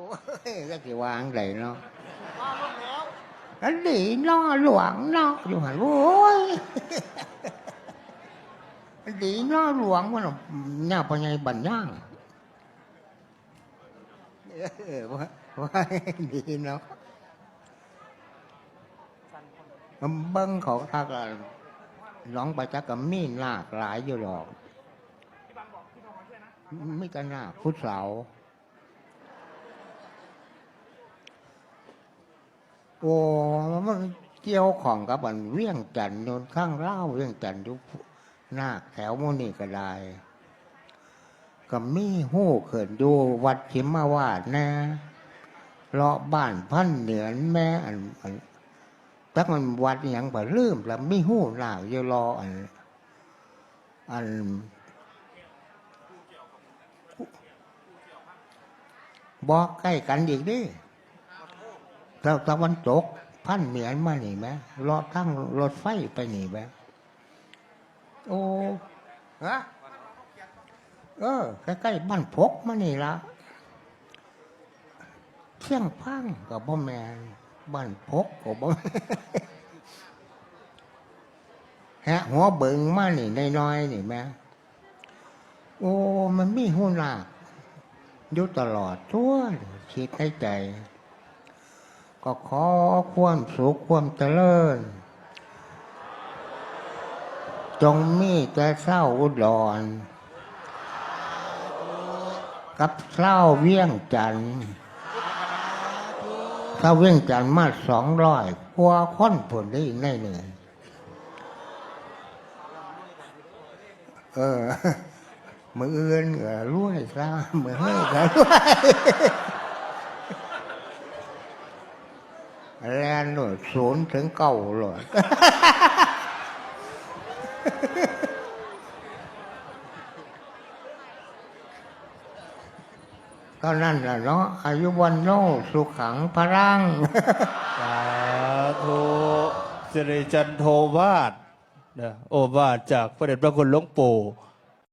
อ้ยก็จะวางไหนเนาะอันนี้น้อหลวงเนาะอยู่หันโอ้ยอันนี้น้อหลวงมันน่ะเนี่ยพอไงบันย่างเออว่าว่าดีเนาะมันเบิ้งเขาทักอะร้องไปจักกับมีหลากหลายอยู่หรอกไม่กันหน้าพุทธเสา โอ้มันเกี่ยวของกับอันเวียงจันทน์โนนข้างเล่าเวียงจันทน์อยุหน้าแถวโมนี่ก็ได้ก็มีหู้เขินดูวัดชิมมาวาดนะเลาะบ้านพันเหนือนแม่อันอันตักมันวัดอย่างบ่ลืมแล้วมีหู้หนาวอยู่รออัน อันบอกใกล้กันอีกดิ เราตะวันตกพันเหมียนมาหนิไหมรอทั้งรถไฟไปหนิไหมโอ้ฮะเออใกล้ๆบ้านพกมานี่ละเที่ยงพังกับบ่แมนบ้านพกกับบ่ฮะหัวเบิงมานี่น้อยๆนี่แม่โอ้มันมีหูหนักอยู่ตลอดทั่วคิดในใจ ก็ขอความสุขความเจริญ จงมีแต่เศร้าอุดร กับเศร้าเวียงจันทร์เศร้าเวียงจันทร์มาสองร้อยกว่าคนผลได้ในหนึ่งเออ มืออื่นก็รวยซะมือเฮ้ก็รวย แลนหน่อยศูนย์ถึงเก้าหลอดก็นั่นแหละเนาะอายุวันโนสุขังพรังสาธุสิริจันโทวาสนะโอวาทจากพระเดชพระคุณหลวงปู่